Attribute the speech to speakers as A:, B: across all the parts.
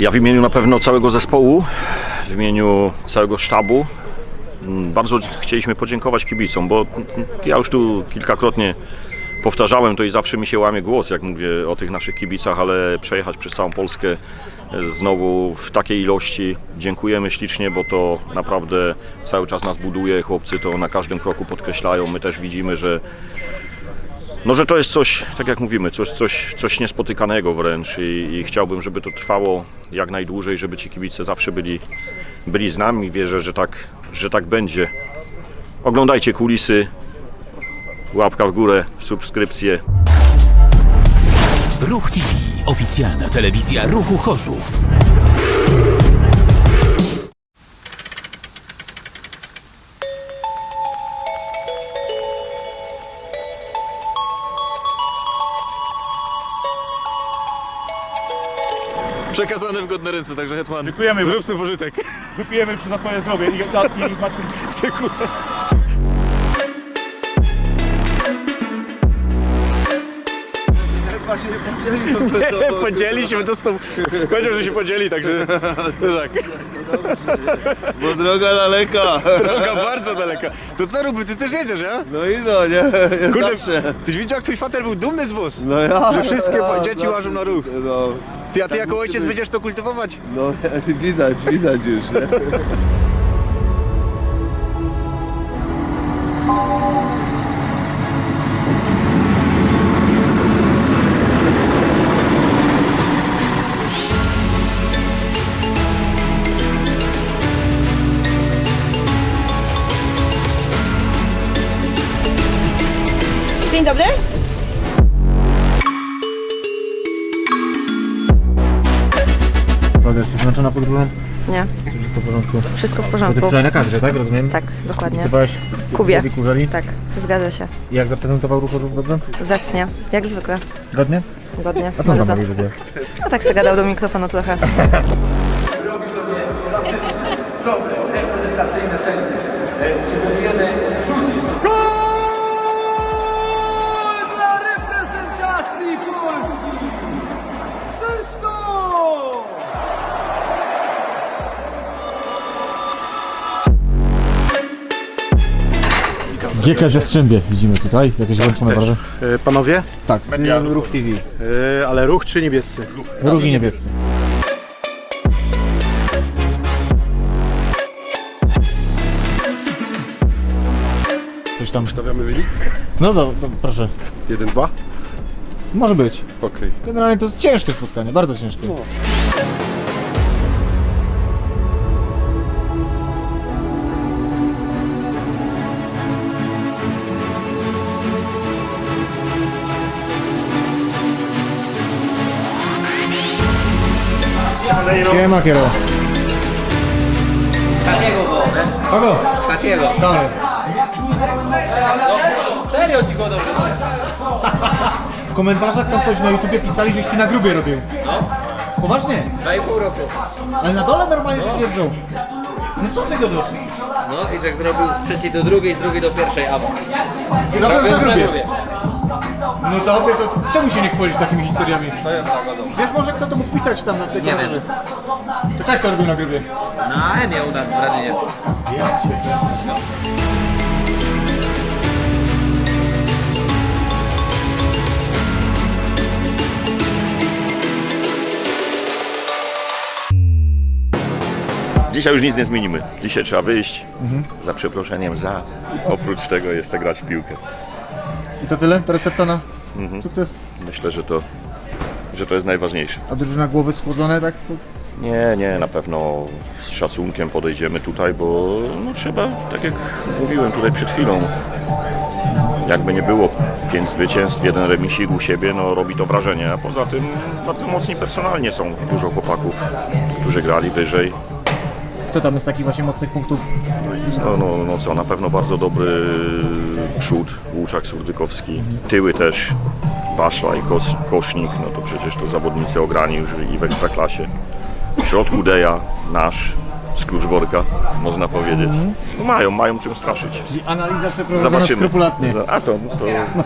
A: Ja w imieniu na pewno całego zespołu, w imieniu całego sztabu bardzo chcieliśmy podziękować kibicom, bo ja już tu kilkakrotnie powtarzałem to i zawsze mi się łamie głos, jak mówię o tych naszych kibicach, ale przejechać przez całą Polskę e, znowu w takiej ilości. Dziękujemy ślicznie, bo to naprawdę cały czas nas buduje. Chłopcy to na każdym kroku podkreślają. My też widzimy, że no, że to jest coś, tak jak mówimy, coś, coś, coś niespotykanego wręcz i, i chciałbym, żeby to trwało jak najdłużej, żeby ci kibice zawsze byli, byli z nami. Wierzę, że tak, że tak będzie. Oglądajcie kulisy, łapka w górę, subskrypcje.
B: Ruch TV. Oficjalna telewizja Ruchu Chorzów.
C: Ręce, także Hetman.
D: Dziękujemy.
C: Zrób z tym pożytek.
D: Wypijemy przy na twoje zdrowie i, i, i matki.
C: Dziękuję. Podzieliśmy to z tą... Powiedział, że się podzieli, także... To tak.
E: Bo droga daleka.
C: Droga bardzo daleka. To co Ruby, ty też jedziesz, ja?
E: No i no, nie? Ja
C: Kurde,
E: zawsze.
C: tyś widział, jak twój fater był dumny z wóz?
E: No ja.
C: Że wszystkie
E: ja,
C: dzieci łażą na ruch.
E: No,
C: Ty, a ty
E: Tak
C: jako ojciec będziesz to kultywować?
E: no widać, widać już, nie?
F: Jesteś zmęczona podróżą?
G: Nie,
F: Czy wszystko w porządku?
G: wszystko w
F: Ty
G: porządku.
F: na kadrze, tak? Rozumiem?
G: Tak, dokładnie.
F: Obiecywałaś
G: Kubie.
F: Kubowi Kurzeli?
G: Tak, zgadza się.
F: I jak zaprezentował ruch Chorzów dobrze?
G: Zacnie, jak zwykle.
F: Godnie?
G: Godnie.
F: A co on tam
G: Bardzo.
F: robi w ogóle?
G: A tak se gadał do mikrofonu trochę.
H: dla
F: GKS Jastrzębie widzimy tutaj, jakieś włączone barwy.
I: E, Panowie?
F: Tak, z
A: Media
F: Ruch TV.
I: E, ale ruch czy niebiescy?
F: Ruch i niebiescy. Coś tam.
I: Stawiamy wynik?
F: No do, do, proszę.
I: 1-2?
F: Może być.
I: Okej.
F: Generalnie to jest ciężkie spotkanie, bardzo ciężkie. Siema Kiero. Kogo?
H: Takiego.
F: Dobra.
H: Serio ci go dobrze.
F: W komentarzach tam coś na YouTubie pisali, żeś ty na grubie robił. No. Poważnie?
H: Dwa i pół roku.
F: Ale na dole normalnie się nie wziął. No co ty gadasz?
H: No i tak zrobił z trzeciej do drugiej, z drugiej do pierwszej awans.
F: Na pewno na grubie. No to obie, to czemu się nie chwalisz takimi historiami?
H: Powiem tak, godą.
F: Wiesz może kto to mógł pisać tam na tego?
H: Nie wiem.
F: To tak to robił na grubie.
H: Na Emie u nas w Radynie.
F: Ja cię.
A: Dzisiaj już nic nie zmienimy. Dzisiaj trzeba wyjść za przeproszeniem za. Oprócz tego jeszcze grać w piłkę.
F: I to tyle? To recepta na sukces?
A: Myślę, że to, że to jest najważniejsze.
F: A drużyna głowy schłodzone tak przed...
A: Nie, nie, na pewno z szacunkiem podejdziemy tutaj, bo no, trzeba, tak jak mówiłem tutaj przed chwilą, jakby nie było pięć zwycięstw, jeden remisik u siebie, no robi to wrażenie, a poza tym bardzo mocni personalnie są dużo chłopaków, którzy grali wyżej.
F: Kto tam jest takich właśnie mocnych punktów?
A: No, no, no co, na pewno bardzo dobry przód, Łuczak Surdykowski, tyły też, Baszla i Kos, Kosznik, no to przecież to zawodnicy ograni już i w Ekstraklasie. W środku Deja, nasz, z Kluczborka, można powiedzieć. No mają, mają czym straszyć.
F: Czyli analiza przeprowadzona
A: Zobaczymy.
F: skrupulatnie.
A: A to, to,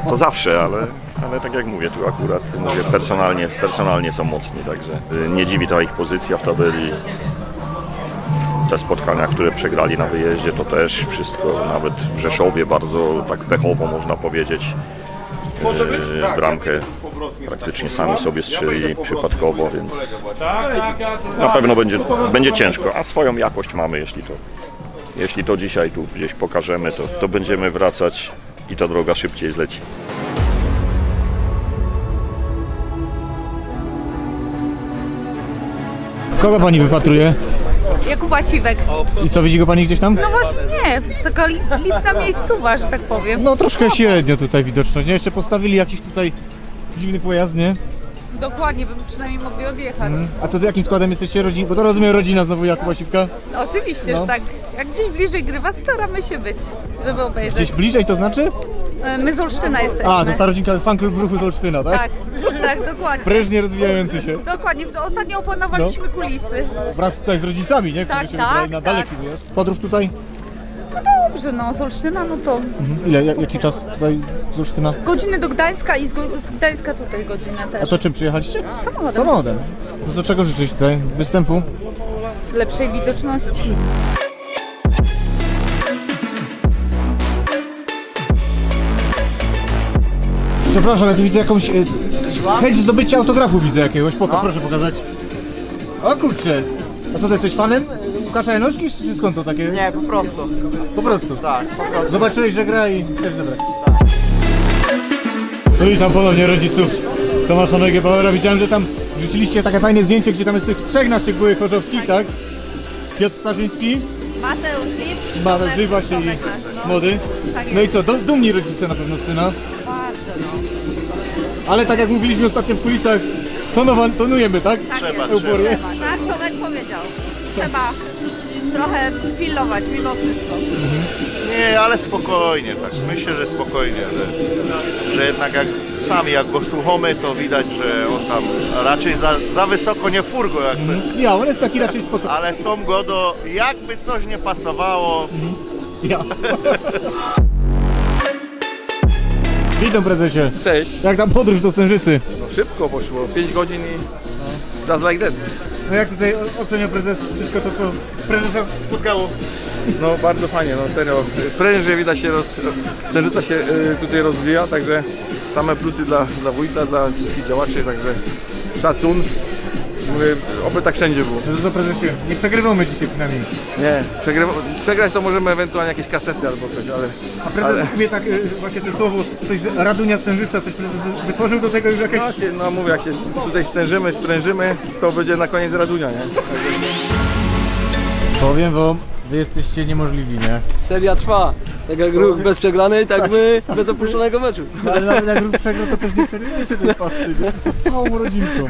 A: to zawsze, ale ale tak jak mówię, tu akurat mówię, personalnie, personalnie są mocni, także y, nie dziwi ta ich pozycja w tabeli. Te spotkania, które przegrali na wyjeździe, to też wszystko, nawet w Rzeszowie bardzo tak pechowo można powiedzieć. Y, Bramkę praktycznie sami sobie strzelili przypadkowo, więc na pewno będzie, będzie ciężko, a swoją jakość mamy, jeśli to, jeśli to dzisiaj tu gdzieś pokażemy, to, to będziemy wracać i ta droga szybciej zleci.
F: Kogo pani wypatruje?
J: Jakuba Siwek.
F: I co, widzi go pani gdzieś tam?
J: No właśnie nie, taka li- lipna miejscowa, że tak powiem.
F: No troszkę średnio tutaj widoczność. Nie, jeszcze postawili jakiś tutaj dziwny pojazd, nie?
J: Dokładnie, bym przynajmniej mogli odjechać.
F: A co z jakim składem jesteście rodzin? Bo to rozumiem rodzina znowu Jakuba Siwka.
J: Oczywiście,
F: No.
J: że tak. Jak gdzieś bliżej grywa, staramy się być, żeby obejrzeć.
F: Gdzieś bliżej to znaczy?
J: E, My z Olsztyna jesteśmy.
F: A, to starodzinka fanklub ruchu z Olsztyna, tak?
J: Tak, tak, dokładnie.
F: Prężnie rozwijający się.
J: Dokładnie, ostatnio opanowaliśmy kulisy.
F: Wraz tutaj z rodzicami, nie? Którzy
J: Tak,
F: się
J: tak,
F: wybrali na
J: tak.
F: daleki wyjazd. Podróż tutaj?
J: Dobrze, no, z Olsztyna, no to
F: Ile, ja- jaki czas tutaj z Olsztyna?
J: godziny do Gdańska i z, go, z Gdańska tutaj godzinę
F: A
J: też.
F: to czym przyjechaliście?
J: Samochodem.
F: Samochodem. No to czego życzyć tutaj? Występu?
J: Lepszej widoczności.
F: Przepraszam, ja tu widzę jakąś... E, chęć zdobycia autografu widzę jakiegoś. Poko, proszę pokazać. O kurczę. A co, ty jesteś fanem Łukasza Janoszki, czy skąd to takie?
K: Nie, po prostu.
F: Po prostu.
K: Tak, po prostu.
F: Zobaczyłeś, że gra i chcesz zebrać. No i tam ponownie rodziców Tomasza Nege Bauera. Widziałem, że tam rzuciliście takie fajne zdjęcie, gdzie tam jest tych trzech naszych byłych chorzowskich, tak? Piotr Starzyński,
D: Mateusz Lip,
F: Mateusz Lip właśnie i
D: Tomek nasz, no.
F: młody.
D: Tak
F: No i
D: jest.
F: co, do- dumni rodzice na pewno z syna.
D: No.
F: Ale tak jak mówiliśmy ostatnio w kulisach, tonowa, tonujemy, tak?
D: Tak
F: Trzeba,
D: jest.
F: Euforię.
D: Trzeba. Tak, Tomek powiedział. Trzeba trochę pilnować mimo wszystko.
E: Nie, ale spokojnie, tak. Myślę, że spokojnie, że, że jednak jak sami jak go słuchamy, to widać, że on tam raczej za, za wysoko nie furgo jakby.
F: Ja, on jest taki raczej spokojny.
E: Ale są go do, jakby coś nie pasowało,
F: Ja. Witam prezesie.
K: Cześć.
F: Jak tam podróż do Sężycy?
K: Szybko poszło, 5 godzin i just like that.
F: No jak tutaj ocenia prezes wszystko to, co prezesa spotkało?
K: No bardzo fajnie, no serio. Prężnie widać się, roz, Sężyca się y, tutaj rozwija, także same plusy dla, dla wójta, dla wszystkich działaczy, także szacun. Mówię, oby tak wszędzie było.
F: No to prezesie, nie przegrywamy dzisiaj przynajmniej.
K: Nie, przegrywa, przegrać to możemy ewentualnie jakieś kasety albo coś, ale...
F: A prezes
K: Ale-
F: mnie tak y, właśnie to słowo, coś z Radunia Sężyca, coś prezes wytworzył do tego już jakieś...
K: No, się- no mówię, jak się tutaj stężymy, sprężymy, to będzie na koniec Radunia, nie?
F: Powiem wam, wy jesteście niemożliwi, nie?
L: Seria trwa. Tak jak ruch bez przegranej, tak my bez opuszczonego meczu.
F: Ale nawet jak ruch przegrał, to też nie przerywajcie tej pasy, nie? To całą rodzinką.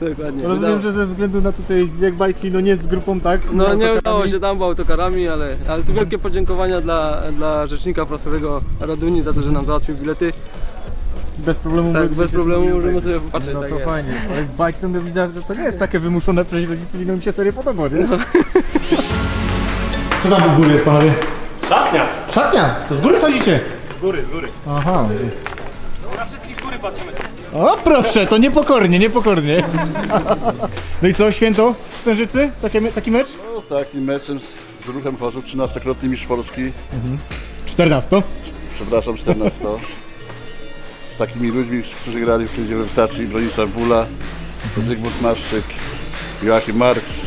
L: Dokładnie.
F: Rozumiem, że ze względu na tutaj wiek bajki, no nie z grupą, tak?
L: No nie udało się tam autokarami, ale, ale tu wielkie podziękowania dla, dla rzecznika prasowego Raduni za to, że nam załatwił bilety.
F: Bez problemu
L: Tak, bez problemu
F: sobie
L: możemy
F: obejrzeć.
L: sobie popatrzeć.
F: No
L: tak
F: to
L: jest.
F: fajnie, ale bike to widzę, że to nie jest takie wymuszone przez rodziców i no mi się serio podoba, nie? Co tam u góry jest, panowie?
H: Szatnia!
F: Szatnia! To z góry sadzicie?
H: Z góry, z góry.
F: Aha.
H: Na wszystkich z góry patrzymy.
F: O proszę, to niepokornie, niepokornie. No i co, święto w Stężycy? Takie, me- taki mecz?
E: No, z takim meczem z, z ruchem Chorzów, 13-krotny mistrz Polski,
F: 14.
E: przepraszam, 14. Takimi ludźmi, którzy grali w w stacji Bronisław Bula, Zygmunt Maszczyk, Joachim Marks,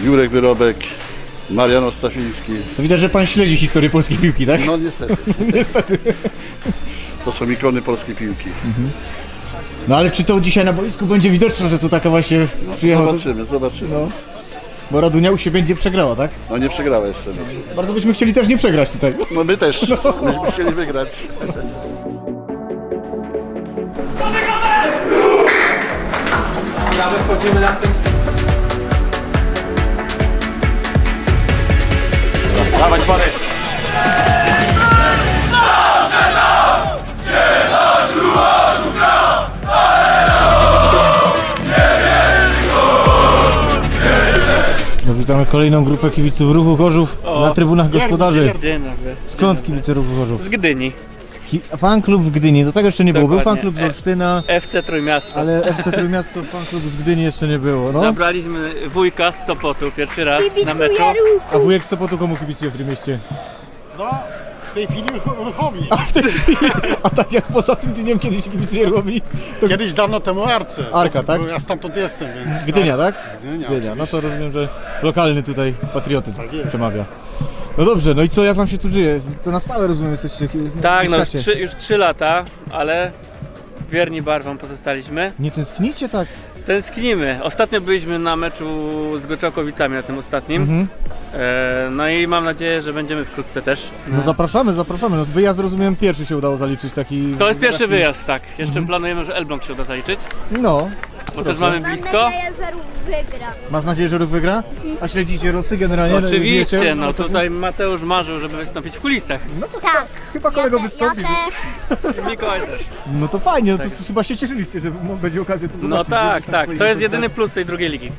E: e, Jurek Wyrobek, Marian Ostafiński.
F: To widać, że pan śledzi historię polskiej piłki, tak?
E: No niestety,
F: Niestety.
E: to są ikony polskiej piłki.
F: No ale czy to dzisiaj na boisku będzie widoczne, że to taka właśnie przyjechała?
E: Zobaczymy, zobaczymy.
F: No. Bo Radunia u siebie będzie przegrała, tak?
E: No nie przegrała jeszcze.
F: Bardzo byśmy chcieli też nie przegrać tutaj.
E: No my też, myśmy chcieli wygrać.
A: Dawać pary!
F: No witamy kolejną grupę kibiców Ruchu Chorzów na trybunach gospodarzy.
H: Dzień dobry.
F: Skąd kibice Ruchu Chorzów?
H: Z Gdyni.
F: Fan klub w Gdyni, do tego jeszcze nie było. Był fan
H: Dokładnie.
F: klub z Olsztyna,
H: FC Trójmiasto.
F: ale FC Trójmiasto fan klub z Gdyni jeszcze nie było. No.
H: Zabraliśmy wujka z Sopotu pierwszy raz na meczu.
F: A wujek z Sopotu komu kibicuje w tym mieście?
I: W tej chwili ruchowi.
F: A tak jak poza tym dniem, kiedy się kibicuje Ruchowi, to
I: Kiedyś dawno temu Arce.
F: Arka, tak?
I: Bo ja stamtąd jestem, więc...
F: Gdynia, tak?
I: Gdynia,
F: Gdynia, no to rozumiem, że lokalny tutaj patriotyzm
I: Tak jest.
F: przemawia. No dobrze, no i co, jak wam się tu żyje? To na stałe rozumiem, jesteście
H: Tak, no już
F: mieszkacie.
H: trzy, już trzy lata, ale wierni barwom pozostaliśmy.
F: Nie tęsknicie tak?
H: Tęsknimy. Ostatnio byliśmy na meczu z Goczałkowicami, na tym ostatnim.
F: Mhm.
H: E, no i mam nadzieję, że będziemy wkrótce też.
F: No zapraszamy, zapraszamy. No wyjazd rozumiem pierwszy się udało zaliczyć taki...
H: To jest pierwszy
F: racji-
H: wyjazd, tak. Jeszcze planujemy, że Elbląg się uda zaliczyć,
F: No,
H: bo też mamy blisko.
L: że ruch wygra.
F: masz nadzieję, że ruch wygra? A śledzicie Rosy generalnie? No,
H: Oczywiście,
F: wiecie,
H: no
F: to-
H: tutaj Mateusz marzył, żeby wystąpić w kulisach.
L: Tak.
F: Chyba kolego wystąpi.
H: Mikołaj też.
F: No to fajnie, no to chyba się cieszyliście, że będzie okazja tu
H: No tak, tak. To jest jedyny plus tej drugiej ligi,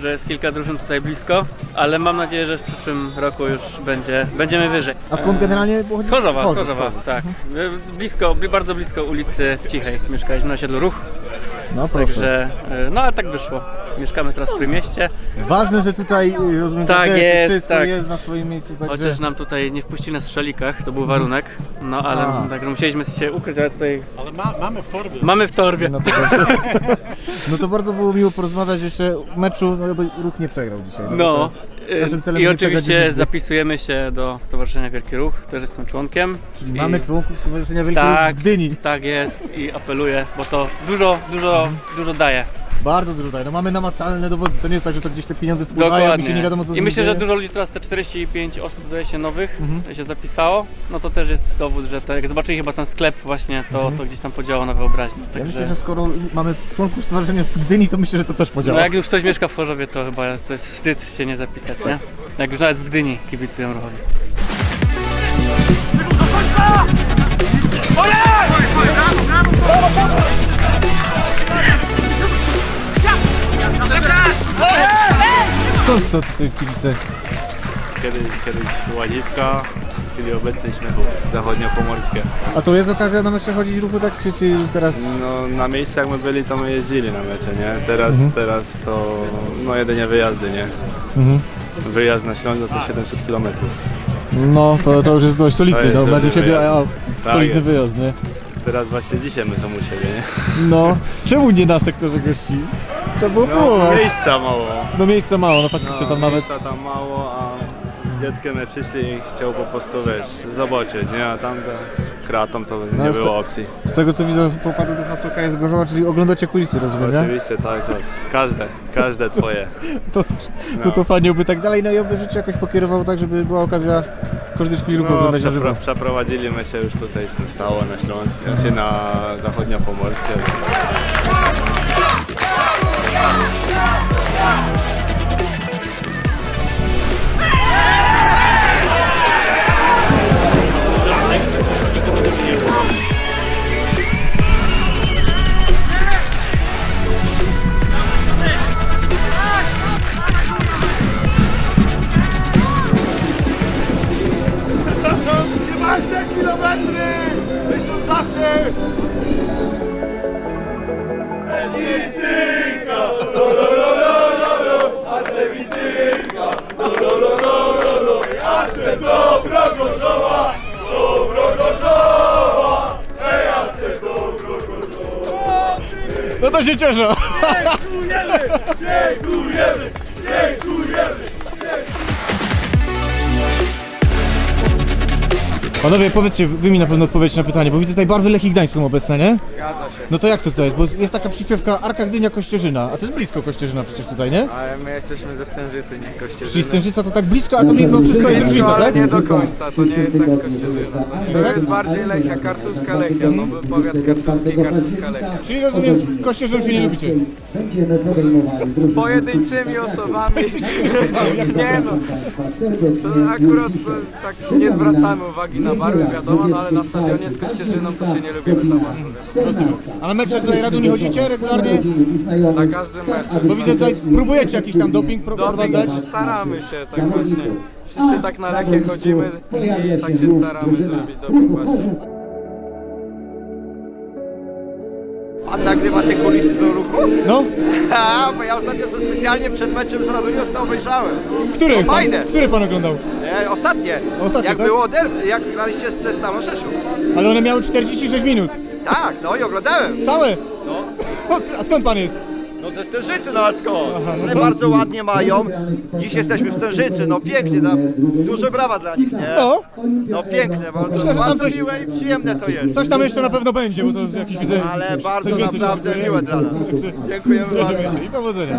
H: że jest kilka drużyn tutaj blisko, ale mam nadzieję, że w przyszłym roku już będzie, będziemy wyżej.
F: A skąd generalnie pochodzi?
H: Z Chorzowa, tak. Blisko, bardzo blisko ulicy Cichej mieszkaliśmy na osiedlu Ruch,
F: No proszę.
H: także e, no ale tak wyszło. Mieszkamy teraz w Trójmieście,
F: Ważne, że tutaj y, rozumiem,
H: Tak
F: że
H: jest,
F: wszystko
H: tak.
F: jest na swoim miejscu, także...
H: chociaż nam tutaj nie wpuścili na strzelikach, to był warunek, no ale także musieliśmy się ukryć, ale tutaj
I: Ale ma, mamy w torbie.
H: mamy w torbie.
F: No to, bardzo, no to bardzo było miło porozmawiać jeszcze o meczu, no bo ruch nie przegrał dzisiaj. to
H: No
F: jest- naszym celem
H: i
F: nie przegrać
H: oczywiście
F: nigdy.
H: zapisujemy się do Stowarzyszenia Wielki Ruch, też jestem członkiem.
F: Czyli
H: I-
F: mamy członków Stowarzyszenia Wielkiego
H: Tak.
F: z Gdyni.
H: Tak jest i apeluję, bo to dużo, dużo, dużo daje.
F: Bardzo dużo daje. No mamy namacalne dowody. To nie jest tak, że to gdzieś te pieniądze wpływają i się nie wiadomo co z
H: I
F: nimi
H: myślę, że
F: dzieje.
H: dużo ludzi teraz, te 45 osób zdaje się nowych, się zapisało, no to też jest dowód, że to, jak zobaczyli chyba ten sklep właśnie, to, to gdzieś tam podziałało na wyobraźnię.
F: Ja
H: Także,
F: myślę, że skoro mamy członków Stowarzyszenia z Gdyni, to myślę, że to też
H: no
F: podziała.
H: jak już ktoś mieszka w Chorzowie, to chyba jest, to jest wstyd się nie zapisać, nie? Jak już nawet w Gdyni kibicują ruchowi.
F: Skąd to tutaj kibice?
C: Kiedyś, kiedyś łaziska, w chwili obecnej Śmiechów, zachodniopomorskie.
F: A to jest okazja na mecze chodzić ruchu tak, czy, czy teraz...
C: No na miejscu jak my byli, to my jeździli na mecze, nie? Teraz, teraz to no jedynie wyjazdy, nie?
F: Mhm.
C: Wyjazd na Śląsk to 700 km.
F: No, to, to już jest dość solidny,
C: jest
F: no, będzie u siebie
C: wyjazd.
F: a,
C: Tak
F: solidny
C: jest.
F: wyjazd, nie?
C: Teraz właśnie dzisiaj my są u siebie, nie?
F: No, czemu nie na sektorze gości? Trzeba było
C: No,
F: próbować.
C: miejsca mało.
F: No miejsca mało, no faktycznie
C: No,
F: tam nawet...
C: miejsca tam mało, a z dzieckiem my przyszli i chciał po prostu, wiesz, zobaczyć, nie? A tam to kratą to
F: No,
C: nie
F: jest
C: było
F: to-
C: opcji.
F: Z tego co widzę, popadł do hasła jest Gorzowa, czyli oglądacie kulisy, rozumiem, nie?
C: Oczywiście, cały czas. Każde, każde twoje.
F: To, to, no to fajnie by tak dalej, no i oby życie jakoś pokierowało tak, żeby była okazja każdy szpil ruchu
C: No,
F: oglądać na żywo.
C: przepro- przeprowadziliśmy się już tutaj stało na Śląskie, czy na zachodniopomorskie.
F: No Panowie, powiedzcie, wy mi na pewno odpowiecie na pytanie, bo widzę tutaj barwy Lechii Gdańsk są obecne, nie?
H: Zgadza się.
F: No to jak to tutaj jest? Bo jest taka przyśpiewka Arka Gdynia Kościerzyna, a to jest blisko Kościerzyna przecież tutaj, nie?
H: Ale my jesteśmy ze Stężycy, nie z Kościerzyny.
F: Czyli Stężyca to tak blisko, a to mimo wszystko jest różnica, tak?
H: do końca, to nie jest jak Kościerzyna. To jest bardziej Lechia, Kartuska Lechia, no bo powiat kartuski, Kartuska Lechia.
F: Czyli rozumiem, z się nie lubicie.
H: Z pojedynczymi osobami, nie no, to akurat tak nie zwracamy uwagi na barwy, wiadomo, no ale na stadionie z Kościerzyną to się nie lubimy za bardzo.
F: A na mecze tutaj Radu nie chodzicie regularnie?
H: Na każdym meczu.
F: Bo widzę tutaj, próbujecie jakiś tam doping pro- prowadzać?
H: Staramy się tak właśnie. Wszyscy tak na Lechię chodzimy i tak się staramy zrobić doping właśnie.
M: Pan nagrywa te kulisy do ruchu?
F: No,
M: A, bo ja ostatnio sobie specjalnie przed meczem z Radunią to obejrzałem.
F: który?
M: No fajne.
F: Który pan oglądał?
M: E, ostatnie.
F: Ostatnie,
M: jak
F: tak?
M: było derby, jak graliście z Stalą Rzeszów.
F: Ale one miały 46 minut.
M: Tak, no i oglądałem.
F: Całe? No. A skąd pan jest?
M: Ze Stężycy, no a skąd?
F: Aha, no
M: bardzo ładnie mają. Dziś jesteśmy w Stężycy, no pięknie, no, duże brawa dla nich, nie?
F: No,
M: No piękne, bardzo,
F: Myślę, że tam
M: bardzo
F: coś-
M: miłe i przyjemne to jest.
F: coś tam jeszcze na pewno będzie, bo to jakiś widzę.
M: Ale bardzo
F: coś więcej się
M: naprawdę
F: szykuje.
M: miłe dla nas. Dziękujemy
F: Proszę
M: bardzo.
F: bardzo i powodzenia.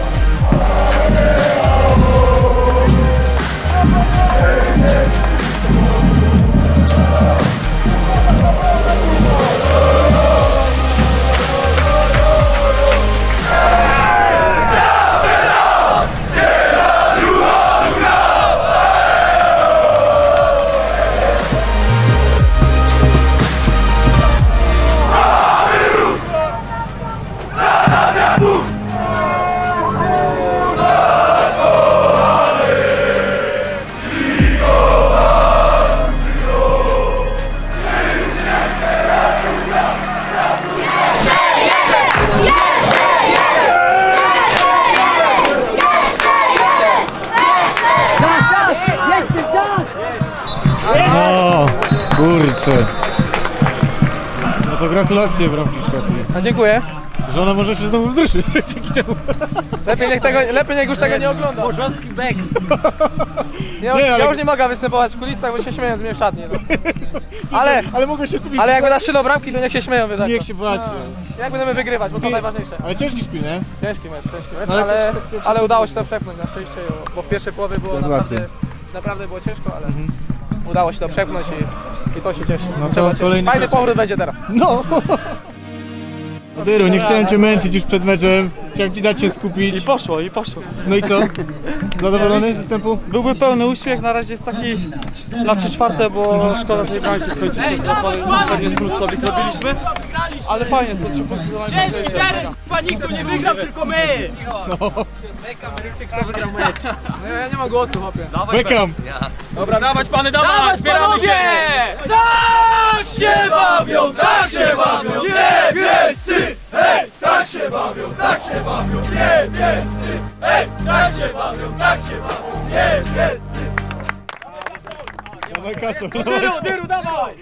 F: kurczę. No to gratulacje bramkiszka ty.
N: A dziękuję.
F: Żona może się znowu wzruszyć dzięki temu.
N: Lepiej niech, tego, lepiej niech już tego nie ogląda. Bożowski bek. Ja,
F: Nie,
N: ja
F: ale-
N: już nie mogę występować w kulisach, bo się śmieją z mnie w szatni. No. Ale,
F: Ale mogę się z tym
N: ale jak będę strzelał bramki, to niech się śmieją, wiesz jak
F: Niech
N: to.
F: się właśnie.
N: Jak będziemy wygrywać, bo to najważniejsze.
F: Ale ciężki szpil, nie?
N: Ciężki mecz, ciężki mecz,
F: No ale
N: ale, udało się to przepchnąć na szczęście, bo w pierwszej połowie było naprawdę, naprawdę było ciężko, ale udało się to przepchnąć i, i to się cieszy.
F: No to
N: Trzeba cieszyć.
F: kolejny
N: Fajny
F: mecz.
N: powrót będzie teraz.
F: No! Dyru, nie chciałem cię męczyć już przed meczem. Chciałem ci dać się skupić.
D: Poszło i poszło.
F: No i co? Zadowolony z występu?
D: Byłby pełny uśmiech, na razie jest taki na trzy czwarte, bo szkoda tej bramki w końcu co stracony, pewnie skrót sobie zrobiliśmy. Ale fajnie, są trzy punkty do najważniejsze.
N: nikt tu nie wygrał, tylko my! No, ja nie mam głosu, chłopie.
F: Beckham!
N: Dobra, dawać pany, dawać, zbieramy się! Tak się bawią, tak się bawią, niebiescy! Hej, tak się bawią, tak się bawią, niebiescy! Hej, tak się bawią, tak się bawią, niebiescy!
F: Dawaj kasę.
N: Dyru, dyru, dawaj!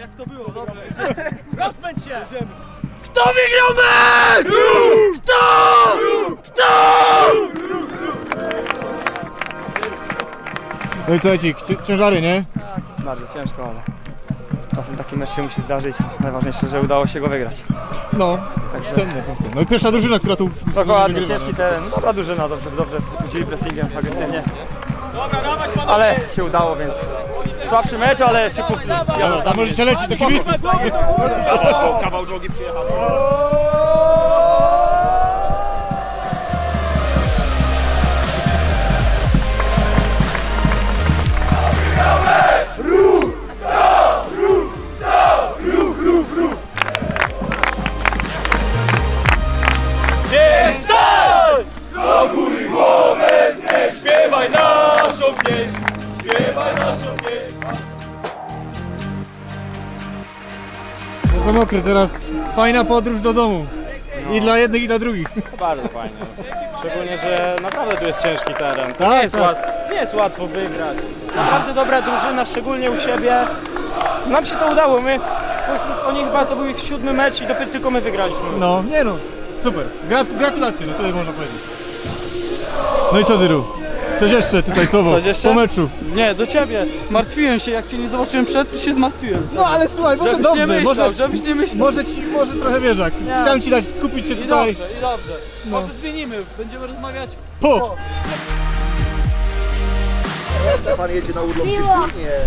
N: Jak to było, dobra. Rozpędź się! Kto wygrał mecz? Kto? Kto?
F: No i co ci, ci- ciężary, nie?
D: Bardzo ciężko, ale czasem taki mecz się musi zdarzyć. Najważniejsze, że udało się go wygrać.
F: No, cenne punkty. No i pierwsza drużyna, która tu
D: Dokładnie,
F: wygrywa,
D: ciężki
F: no.
D: teren. Dobra drużyna, dobrze, dobrze chodzili pressingiem, agresywnie. Ale się udało, więc słabszy mecz, ale trzy punkty jadą z
F: A
D: nami.
F: możecie lecieć do kibiców.
O: Kawał drogi przyjechał.
F: Teraz fajna podróż do domu. I dla jednych, i dla drugich.
D: Bardzo fajnie. Szczególnie, że naprawdę tu jest ciężki teren. To
F: Tak,
D: nie, jest
F: tak.
D: łat, nie jest łatwo wygrać. Naprawdę dobra drużyna, szczególnie u siebie. Nam się to udało. My, oni chyba to był ich siódmy mecz i dopiero tylko my wygraliśmy.
F: No, nie no, super. Grat gratulacje, no tyle można powiedzieć. No i co Dyru? Coś jeszcze tutaj słowo,
N: Coś jeszcze?
F: po meczu.
N: Nie, do ciebie. Martwiłem się, jak cię nie zobaczyłem przed, to się zmartwiłem.
F: No ale słuchaj, może
N: Żebyś
F: dobrze,
N: nie myślał,
F: może,
N: żebyś nie myślał.
F: może ci, może trochę wiesz jak. Chciałem ci dać skupić się
N: I
F: tutaj.
N: dobrze, i dobrze. Może zmienimy, będziemy rozmawiać
F: Po!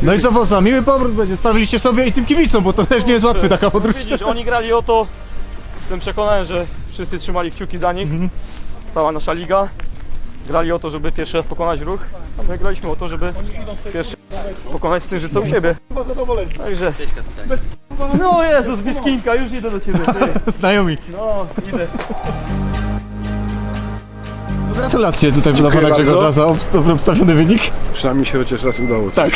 F: No i co miły powrót będzie, sprawiliście sobie i tym kibicom, bo to też nie jest łatwy taka podróż.
D: Widzisz, oni grali o to. Jestem przekonany, że wszyscy trzymali kciuki za nich. Cała nasza liga. Grali o to, żeby pierwszy raz pokonać ruch, a my graliśmy o to, żeby pierwszy raz pokonać Stężyca u siebie. Także... No Jezus, Biskinka, już idę do ciebie. Ty.
F: Znajomi.
D: No, idę.
F: Gratulacje tutaj dla pana
M: bardzo.
F: Grzegorza za obst- dobrze obstawiony wynik.
M: Przynajmniej się chociaż raz udało.
F: Tak.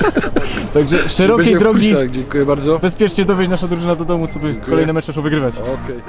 F: Także szerokiej drogi.
M: Dziękuję bardzo.
F: bezpiecznie dowieźć nasza drużyna do domu, co by kolejne mecze szło wygrywać.
M: Okej.